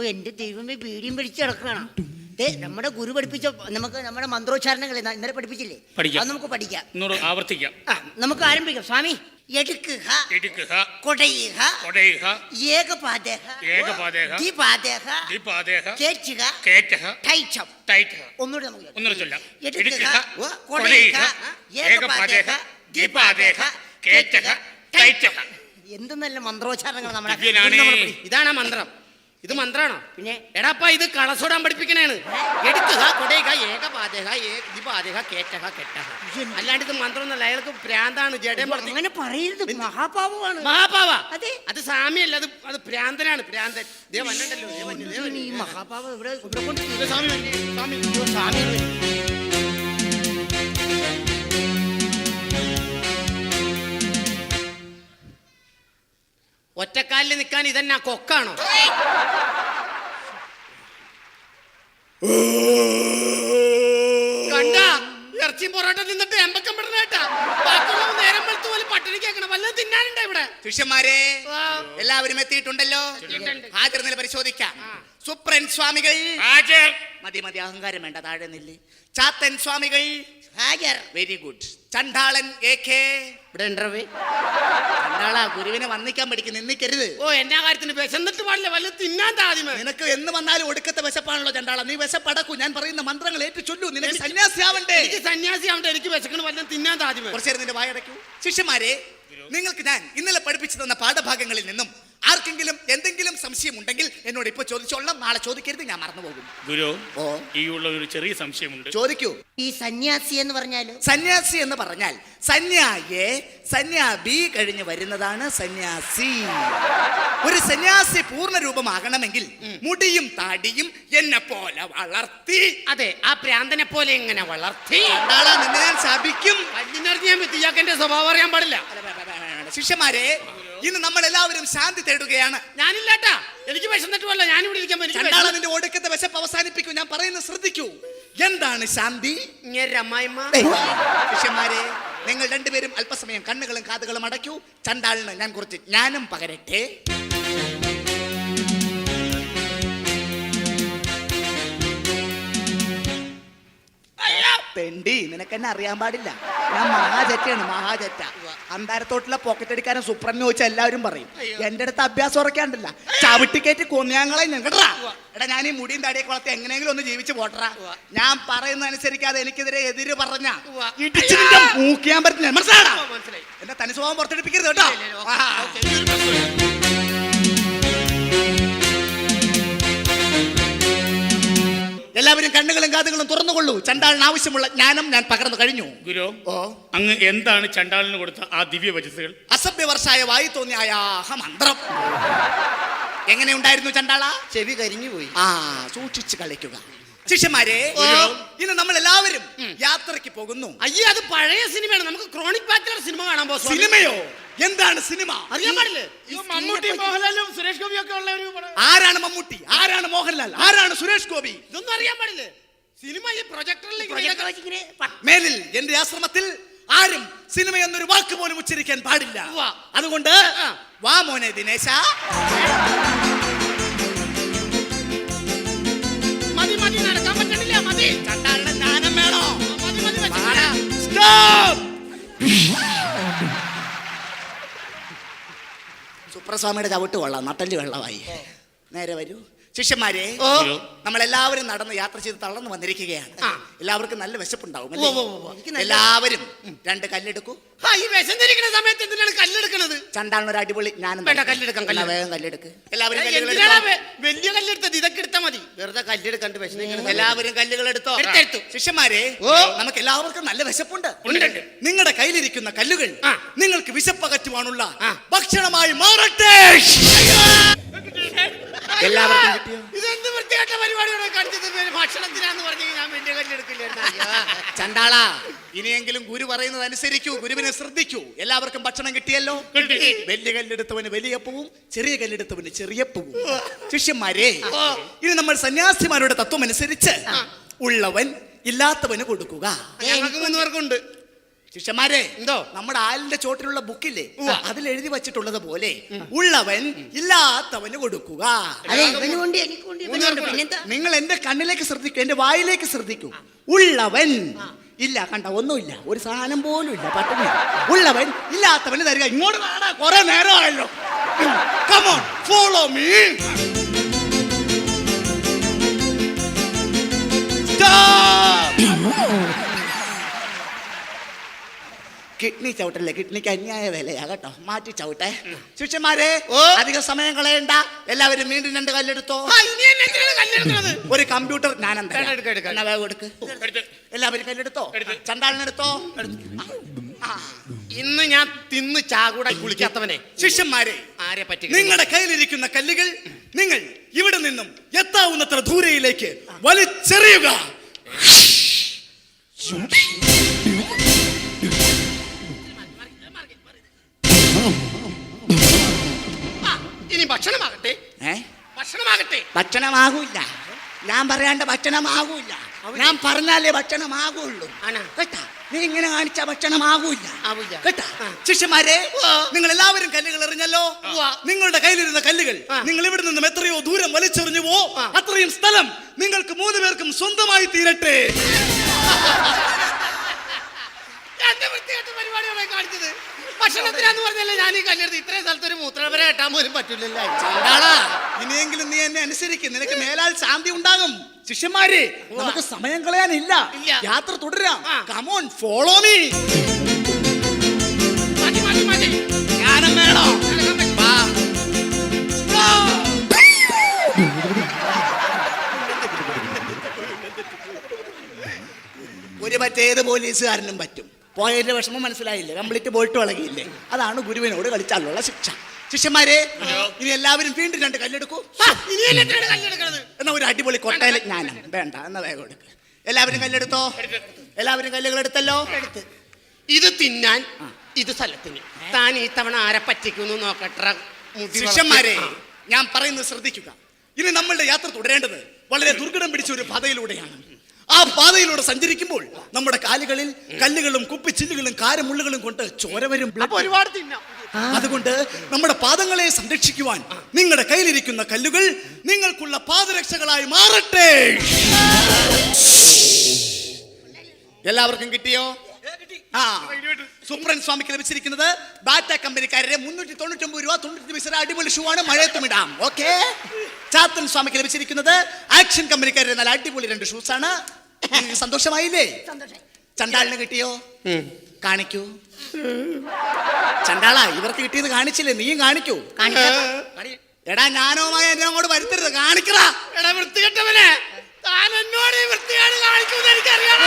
അയ്യോ എന്റെ ദൈവമേ പീടിയും പിടിച്ച് കിടക്കണം നമ്മുടെ ഗുരു പഠിപ്പിച്ച നമുക്ക് നമ്മുടെ മന്ത്രോച്ചാരണങ്ങൾ ഇന്നലെ പഠിപ്പിച്ചില്ലേ? പഠിക്കാം. അത് നമുക്ക് പഠിക്കാം. ആവർത്തിക്കാം. ആ നമുക്ക് ആരംഭിക്കാം. സ്വാമി എടുക്കുക. എടുക്കുക. കൊടയുക. കൊടയുക. ഏകപാദേഹ. ഏകപാദേഹ, ദ്വിപാദേഹ. ദീപാദേഹ കേച്ചുക കേറ്റഹ ടൈച്ചം ടൈറ്റഹ ഒന്നുകൂടെ നമുക്ക്. ഒന്നുകൂടെ ചൊല്ലാം. എടുക്കുക. എടുക്കുക. കൊടയുക. കൊടയുക. ഏകപാദേഹ. ദീപാദേഹ കേറ്റഹ ടൈറ്റഹ എന്ത് നല്ല മന്ത്രോച്ചാരണങ്ങൾ നമ്മുടെ ദിവ്യനാണേ. ഇതാണ് മന്ത്രം. ഇത് മന്ത്രാണോ? പിന്നെ? എടാപ്പ ഇത് കളസോടാൻ പഠിപ്പിക്കണേണ്. എടുക്കുക കൊടയുക ഏതി പാതേഹ കേറ്റക കെട്ടക അല്ലാണ്ട് ഇത് മന്ത്രം ഒന്നല്ല അയാൾക്ക് പ്രാന്താണ് ജഡം അങ്ങനെ പറയരുത് മഹാപാപമാണ് മഹാപാവ? അതെ. അത് സാമിയല്ല അത് അത് പ്രാന്തനാണ് പ്രാന്തൻ ദേ വന്നിട്ടല്ലോ ഈ മഹാപാപം ഇവിടെ ഇവിടെ കൊണ്ട് സ്വാമി സ്വാമി സ്വാമി ഒറ്റക്കാലിൽ നിൽക്കാൻ ഇതന്നെ കൊക്കാണോ? കണ്ട ഇറച്ചി പൊറോട്ട നിന്നിട്ട് എമ്പക്കം പെടുന്നേട്ടാ ബാക്കിയുള്ളവ നേരം വെളുത്ത് പോലെ പട്ടിണി കേൾക്കണം വല്ലതും തിന്നാനുണ്ടോ ശിഷ്യന്മാരെ. എല്ലാവരും എത്തിയിട്ടുണ്ടല്ലോ? എത്തിയിട്ടുണ്ട്. ഹാജർ നില പരിശോധിക്കാം സുപ്രൻ സ്വാമികൾ മതി മതി അഹങ്കാരം വേണ്ട താഴെ നില്ല്. ചാത്തൻ സ്വാമികൾ ഹാജർ. Very good. ചണ്ടാളൻ A K. ഇവിടെ ഉണ്ടവേ ചണ്ടാള ഗുരുവിനെ വന്നിക്കാൻ പഠിക്കും നിന്നിക്കരുത്. ഓ എന്നാ കാര്യത്തിന് വിശന്നിട്ട് പാടില്ല വല്ല തിന്നാൻ താദ്യമേ നിനക്ക് എന്ന് വന്നാലും ഒടുക്കത്തെ വിശപ്പാണല്ലോ ചണ്ടാള നീ വിശപ്പടക്കൂ. ഞാൻ പറയുന്ന മന്ത്രങ്ങൾ ഏറ്റു ചൊല്ലൂ നിനക്ക് സന്യാസിയാവണ്ടേ? എനിക്ക് സന്യാസി ആവണ്ടേ എനിക്ക് വിശക്കണ വല്ലതും തിന്നാൻ താദ്യമേ കുറച്ചേരം നിന്റെ വായടക്കൂ ശിഷ്യന്മാരെ നിങ്ങൾക്ക് ഞാൻ ഇന്നലെ പഠിപ്പിച്ചു തന്ന പാഠഭാഗങ്ങളിൽ നിന്നും ആർക്കെങ്കിലും എന്തെങ്കിലും സംശയം ഉണ്ടെങ്കിൽ എന്നോട് ഇപ്പൊ ചോദിച്ചോളണം നാളെ ചോദിക്കരുത് ഞാൻ മറന്നുപോകും. ഗുരു ഓ. ഈ ഉള്ള ഒരു ചെറിയ സംശയമുണ്ട്. ചോദിക്കൂ. ഈ സന്യാസി എന്ന് പറഞ്ഞാൽ? സന്യാസി എന്ന് പറഞ്ഞാൽ സന്യായെ സന്യാബി കഴിഞ്ഞ് വരുന്നതാണ് സന്യാസി. ഒരു സന്യാസി പൂർണ രൂപമാകണമെങ്കിൽ മുടിയും താടിയും എന്നെ പോലെ വളർത്തി. അതെ ആ പ്രാന്തനെ പോലെ എങ്ങനെ വളർത്തി. നാളെ നിന്നെ ഞാൻ ശപിക്കും? ഞാൻ സ്വഭാവം അറിയാൻ പാടില്ല. ശിഷ്യന്മാരെ ഇന്ന് നമ്മൾ എല്ലാവരും ശാന്തി തേടുകയാണ്. ഞാനില്ലാട്ടാ. എനിക്ക് വിശന്നിട്ടുമല്ല. ഇവിടെ ഇരിക്കാൻ നിന്റെ ഒടുക്കത്തെ വിശപ്പ് അവസാനിപ്പിക്കും. ഞാൻ പറയുന്നത് ശ്രദ്ധിക്കൂ. എന്താണ് ശാന്തി? ശിഷ്യന്മാരെ നിങ്ങൾ രണ്ടുപേരും അല്പസമയം കണ്ണുകളും കാതുകളും അടയ്ക്കൂ. ചണ്ടാളിന് ഞാൻ കുറച്ച് ഞാനും പകരട്ടെ. തെണ്ടി നിനക്ക് എന്നെ അറിയാൻ പാടില്ല. ഞാൻ മഹാജറ്റാണ് മഹാചറ്റ അന്താരത്തോട്ടുള്ള പോക്കറ്റ് അടിക്കാരൻ സുപ്രന്ന് ചോദിച്ചാൽ എല്ലാവരും പറയും എന്റെ അടുത്ത് അഭ്യാസം ഉറക്കാണ്ടല്ല ചവിട്ടിക്കേറ്റ് കൊന്നയാങ്ങളെ ഞങ്ങടാ എടാ ഞാൻ ഈ മുടിയും താടിയൊക്കെ വളർത്തി എങ്ങനെയെങ്കിലും ഒന്ന് ജീവിച്ച് പോട്ടറാ ഞാൻ പറയുന്ന അനുസരിക്കാതെ എനിക്കെതിരെ എതിര് പറഞ്ഞ. ഇടിച്ച് മൂക്കിയാൻ പറ്റില്ല മനസ്സിലാടാ എന്റെ തനി സ്വഭാവം പുറത്തെടുപ്പിക്കരുത് കേട്ടോ. എല്ലാവരും കണ്ണുകളും കാതുകളും തുറന്നുകൊള്ളൂ. ചണ്ടാളിന് ആവശ്യമുള്ള ജ്ഞാനം ഞാൻ പകർന്നു കഴിഞ്ഞു. ഗുരു ഓ. അങ്ങ് എന്താണ് ചണ്ടാളിന് കൊടുത്ത ആ ദിവ്യ വചസ്സുകൾ അസഭ്യവർഷായ വായി തോന്നിയ മന്ത്രം. എങ്ങനെ ഉണ്ടായിരുന്നു ചണ്ടാള? ചെവി കരിഞ്ഞു പോയി. ആ സൂക്ഷിച്ചു കളിക്കുക. ശിഷ്യമാരെ ഇന്ന് നമ്മൾ എല്ലാവരും യാത്രയ്ക്ക് പോകുന്നു. അയ്യേ അത് പഴയ സിനിമയാണ്. നമുക്ക് ക്രോണിക് ബാച്ചിലർ സിനിമ കാണാൻ പോകും സിനിമയോ? എന്താണ് സിനിമ? അറിയാൻ പാടില്ലേ? മമ്മൂട്ടി മോഹൻലാലും സുരേഷ് ഗോപി ഒക്കെ ഉള്ള ഒരു ആരാണ് മമ്മൂട്ടി? ആരാണ് മോഹൻലാൽ? ആരാണ് സുരേഷ് ഗോപി? ഇതൊന്നും അറിയാൻ പാടില്ലേ? സിനിമ ഈ പ്രൊജക്ടറിൽ മേലിൽ എന്റെ ആശ്രമത്തിൽ ആരും സിനിമ എന്നൊരു വാക്ക് പോലും ഉച്ചരിക്കാൻ പാടില്ല. അതുകൊണ്ട് വാ മോനെ ദിനേശ. മതി മതി നടക്കാൻ പറ്റണില്ല മതി. ചണ്ടാളുടെ ജ്ഞാനം വേണോ? മതി മതി വാടാ. സുപ്രസ്വാമിയുടെ ചവിട്ട് കൊള്ളാം നട്ടൽ വെള്ളമായി. നേരെ വരൂ. ശിഷ്യന്മാരെ എല്ലാവരും നടന്ന് യാത്ര ചെയ്ത് തളർന്നു വന്നിരിക്കുകയാണ്. എല്ലാവർക്കും നല്ല വിശപ്പുണ്ടാവും എല്ലാവരും രണ്ട് കല്ലെടുക്കൂ. ആ, ഈ വിശന്നിരിക്കുന്ന സമയത്ത് എന്തിനാണ് കല്ലെടുക്കുന്നത് ചണ്ടാണ് ഒരു അടിപൊളി ഞാനും വേണ്ട, കല്ലെടുക്കാം, വേഗം കല്ലെടുക്ക്. എല്ലാവരും ഏയ്, കല്ലുകൾ എടുത്തോ. വലിയ കല്ലെടുത്തത്? ഇതൊക്കെ എടുത്താൽ മതി. വെറുതെ കല്ലെടുക്കണ്ട് വിശന്നിരിക്കുന്ന എല്ലാവരും കല്ലുകൾ എടുത്തോ? എടുത്തെടുത്തു. ശിഷ്യന്മാരെ ഓ. നമുക്ക് എല്ലാവർക്കും നല്ല വിശപ്പുണ്ട്. ഉണ്ട്, ഉണ്ട്. നിങ്ങളുടെ കയ്യിലിരിക്കുന്ന കല്ലുകൾ നിങ്ങൾക്ക് വിശപ്പകറ്റുവാനുള്ള. ഭക്ഷണമായി മാറട്ടെ. എല്ലാവർക്കും കിട്ടിയോ? ഇതെന്ത് വൃത്തികെട്ട കാണിച്ചത് പറഞ്ഞു ഞാൻ വലിയ. ചണ്ടാള ഇനിയെങ്കിലും ഗുരു പറയുന്നത് അനുസരിക്കൂ ഗുരുവിനെ ശ്രദ്ധിക്കൂ. എല്ലാവർക്കും ഭക്ഷണം കിട്ടിയല്ലോ? കിട്ടി. വലിയ കല്ലെടുത്തവന് വലിയ പൂവും ചെറിയ കല്ലെടുത്തവന് ചെറിയ പൂവും. ശിഷ്യന്മാരെ ഇനി നമ്മൾ സന്യാസിമാരുടെ തത്വം അനുസരിച്ച് ഉള്ളവൻ ഇല്ലാത്തവന് കൊടുക്കുക. ഞങ്ങൾക്ക് മൂന്ന് പേർക്കുണ്ട് ശിഷ്യന്മാരെ എന്തോ? നമ്മുടെ ആലിന്റെ ചോട്ടിലുള്ള ബുക്കില്ലേ. അതിൽ എഴുതി വെച്ചിട്ടുള്ളത് പോലെ ഉള്ളവൻ ഇല്ലാത്തവന് കൊടുക്കുക. നിങ്ങൾ എന്റെ കണ്ണിലേക്ക് ശ്രദ്ധിക്കൂ എന്റെ വായിലേക്ക് ശ്രദ്ധിക്കൂ. ഉള്ളവൻ ഇല്ല കണ്ട ഒന്നുമില്ല ഒരു സാധനം പോലും ഇല്ല പട്ടിണി ഉള്ളവൻ ഇല്ലാത്തവന് തരിക. ഇങ്ങോട്ട് കൊറേ കുറെ നേരമായല്ലോ. Come on follow me kidney ചവിട്ടല്ലേ? കിഡ്നിക്ക് അന്യായ വിലയാ കേട്ടോ. മാറ്റി ചവിട്ടെ. ശിഷ്യന്മാരെ അധിക സമയം കളയണ്ട. എല്ലാവരും വീണ്ടും രണ്ട് കല്ലെടുത്തോ. ഒരു കമ്പ്യൂട്ടർ ഞാൻ എല്ലാവരും കല്ലെടുത്തോ. ചണ്ടാളിനെടുത്തോ. ഇന്ന് ഞാൻ തിന്ന് ചാകൂട കുളിക്കാത്തവനെ. ശിഷ്യന്മാരെ ആരെ പറ്റി നിങ്ങളുടെ കയ്യിലിരിക്കുന്ന കല്ലുകൾ നിങ്ങൾ ഇവിടെ നിന്നും എത്താവുന്നത്ര ദൂരയിലേക്ക് വലിച്ചെറിയുക. ഭക്ഷണമാകട്ടെ. ഭക്ഷണമാകൂല ഞാൻ പറയാണ്ട് ഭക്ഷണമാകൂല ഞാൻ പറഞ്ഞാലേ ഭക്ഷണമാകുള്ളൂ? കേട്ടാ? നീ ഇങ്ങനെ കാണിച്ച ഭക്ഷണമാകൂല. കേട്ടാ? ശിഷ്യമാരെ ശിഷ്യന്മാരെ നിങ്ങൾ എല്ലാവരും കല്ലുകൾ എറിഞ്ഞല്ലോ. നിങ്ങളുടെ കയ്യിലിരുന്ന കല്ലുകൾ നിങ്ങൾ ഇവിടെ നിന്നും എത്രയോ ദൂരം വലിച്ചെറിഞ്ഞുവോ പോ. അത്രയും സ്ഥലം നിങ്ങൾക്ക് മൂന്ന് പേർക്കും സ്വന്തമായി തീരട്ടെ എന്റെ വൃത്തികെട്ട പരിപാടിയാണ് കാണിച്ചത് ഭക്ഷണത്തിനാന്ന് പറഞ്ഞല്ലേ ഞാൻ ഈ കല്ലെടുത്ത് ഇത്രയും സ്ഥലത്ത് ഒരു മൂത്രവരെ കെട്ടാൻ പോലും പറ്റില്ലല്ലേ ചണ്ടാളാ, ഇനിയെങ്കിലും നീ എന്നെ അനുസരിക്കും. നിനക്ക് മേലാൽ ശാന്തി ഉണ്ടാകും. ശിഷ്യന്മാരെ നമുക്ക് സമയം കളയാനില്ല. യാത്ര തുടരാം. കമോൺ ഫോളോ മീ വേണോ. ഒരു മറ്റേത് പോലീസുകാരനും പറ്റും. പോയതിന്റെ വിഷമം മനസ്സിലായില്ലേ? കംപ്ലീറ്റ് പോയിട്ട് വളകിയില്ലേ അതാണ് ഗുരുവിനോട് കളിച്ചാലുള്ള ശിക്ഷ. ശിഷ്യന്മാരെ ഇനി എല്ലാവരും വീണ്ടും രണ്ട് കല്ലെടുക്കൂ. എന്നെ ഒരു അടിപൊളി കൊട്ടയില ജ്ഞാനം. വേണ്ട എന്നാ വേഗം എടുക്ക്. എല്ലാവരും കല്ലെടുത്തോ? എല്ലാവരും കല്ലുകൾ എടുത്തല്ലോ? എടുത്ത്. ഇത് തിന്നാൻ ഇത് സ്ഥലത്തിന്. താൻ ഈ തവണ ആരെ പറ്റിക്കുന്നു നോക്കട്ടെ. ശിഷ്യന്മാരെ ഞാൻ പറയുന്നത് ശ്രദ്ധിക്കുക. ഇനി നമ്മളുടെ യാത്ര തുടരേണ്ടത് വളരെ ദുർഘടം പിടിച്ച ഒരു പാതയിലൂടെയാണ്. ആ പാതയിലൂടെ സഞ്ചരിക്കുമ്പോൾ നമ്മുടെ കാലുകളിൽ കല്ലുകളും കുപ്പിച്ചില്ലുകളും കാരമുള്ളുകളും കൊണ്ട് ചോരവരും ഒരുപാട് തിന്നാം. അതുകൊണ്ട് നമ്മുടെ പാദങ്ങളെ സംരക്ഷിക്കുവാൻ നിങ്ങളുടെ കയ്യിലിരിക്കുന്ന കല്ലുകൾ നിങ്ങൾക്കുള്ള പാദരക്ഷകളായി മാറട്ടെ. എല്ലാവർക്കും കിട്ടിയോ? ആ. സുപ്രൻ സ്വാമിക്ക് ലഭിച്ചിരിക്കുന്നത് ബാറ്റ കമ്പനിക്കാരുടെ മുന്നൂറ്റി തൊണ്ണൂറ്റി ഒമ്പത് രൂപ തൊണ്ണൂറ്റി പൈസ അടിപൊളി ഷൂ ആണ്. മഴയത്തും ഇടാം ഓക്കെ ചാത്തൻ സ്വാമിക്ക് ലഭിച്ചിരിക്കുന്നത് ആക്ഷൻ കമ്പനിക്കാരുടെ നല്ല അടിപൊളി രണ്ട് ഷൂസ് ആണ്. നിങ്ങൾക്ക് സന്തോഷമായില്ലേ? ചണ്ടാളിന് കിട്ടിയോ? കാണിക്കൂ. ചണ്ടാള ഇവർക്ക് കിട്ടിയത് കാണിച്ചില്ലേ? നീയും കാണിക്കൂ. എടാ ഞാനോമായ എന്നെ അങ്ങോട്ട് വരുത്തരുത്. കാണിക്കടാ. എടാ വൃത്തികെട്ടവനെ. താൻ എന്നോട് വൃത്തിയാണ് കാണിക്കുന്നത് എനിക്കറിയാം